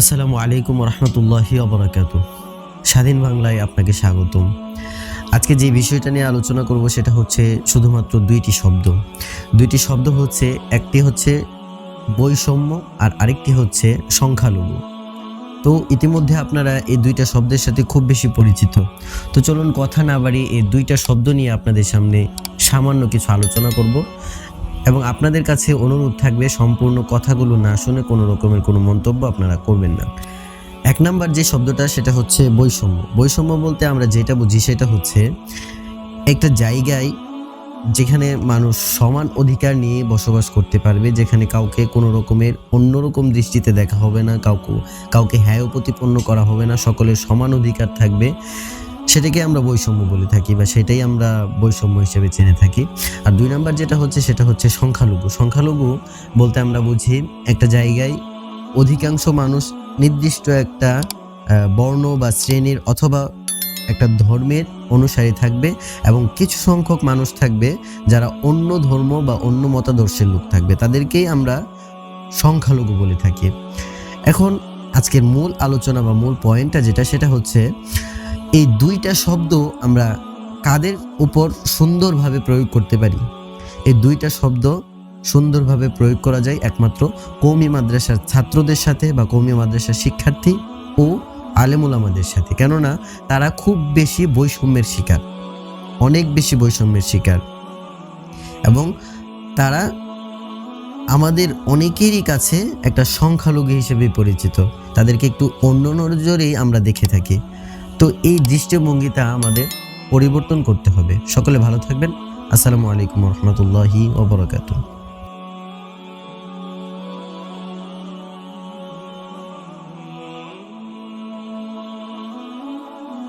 আসসালামু আলাইকুম রহমতুল্লাহি অবরাকাত স্বাধীন বাংলায় আপনাকে স্বাগতম। আজকে যে বিষয়টা নিয়ে আলোচনা করব সেটা হচ্ছে শুধুমাত্র দুইটি শব্দ। দুইটি শব্দ হচ্ছে, একটি হচ্ছে বৈষম্য আর আরেকটি হচ্ছে সংখ্যালঘু। তো ইতিমধ্যে আপনারা এই দুইটা শব্দের সাথে খুব বেশি পরিচিত। তো চলুন কথা না বাড়িয়ে এই দুইটা শব্দ নিয়ে আপনাদের সামনে সামান্য কিছু আলোচনা করব। এবং আপনাদের কাছে অনুরোধ থাকবে সম্পূর্ণ কথাগুলো না শুনে কোনো রকমের কোনো মন্তব্য আপনারা করবেন না। এক নাম্বার যে শব্দটা, সেটা হচ্ছে বৈষম্য। বৈষম্য বলতে আমরা যেটা বুঝি সেটা হচ্ছে একটা জায়গায় যেখানে মানুষ সমান অধিকার নিয়ে বসবাস করতে পারবে, যেখানে কাউকে কোনো রকমের অন্যরকম দৃষ্টিতে দেখা হবে না, কাউকে কাউকে হ্যায় প্রতিপন্ন করা হবে না, সকলের সমান অধিকার থাকবে। সেটাকে আমরা বৈষম্য বলে থাকি বা সেটাই আমরা বৈষম্য হিসেবে চেনে থাকি। আর দুই নাম্বার যেটা হচ্ছে সেটা হচ্ছে সংখ্যালঘু। সংখ্যালঘু বলতে আমরা বুঝি একটা জায়গায় অধিকাংশ মানুষ নির্দিষ্ট একটা বর্ণ বা শ্রেণির অথবা একটা ধর্মের অনুসারী থাকবে এবং কিছু সংখ্যক মানুষ থাকবে যারা অন্য ধর্ম বা অন্য মতাদর্শের লোক থাকবে। তাদেরকেই আমরা সংখ্যালঘু বলে থাকি। এখন আজকের মূল আলোচনা বা মূল পয়েন্টটা যেটা, সেটা হচ্ছে এই দুইটা শব্দ আমরা কাদের উপর সুন্দরভাবে প্রয়োগ করতে পারি? এই দুইটা শব্দ সুন্দরভাবে প্রয়োগ করা যায় একমাত্র কৌমি মাদ্রাসার ছাত্রদের সাথে বা কৌমি মাদ্রাসার শিক্ষার্থী ও আলেমুলামাদের সাথে। কেননা তারা খুব বেশি বৈষম্যের শিকার, অনেক বেশি বৈষম্যের শিকার। এবং তারা আমাদের অনেকেরই কাছে একটা সংখ্যালঘু হিসেবে পরিচিত। তাদেরকে একটু অন্য নজরেই আমরা দেখে থাকি। তো এই দৃষ্টিভঙ্গিটা আমাদের পরিবর্তন করতে হবে। সকলে ভালো থাকবেন। আসসালামু আলাইকুম রহমতুল্লাহি ওবরাকাতুহ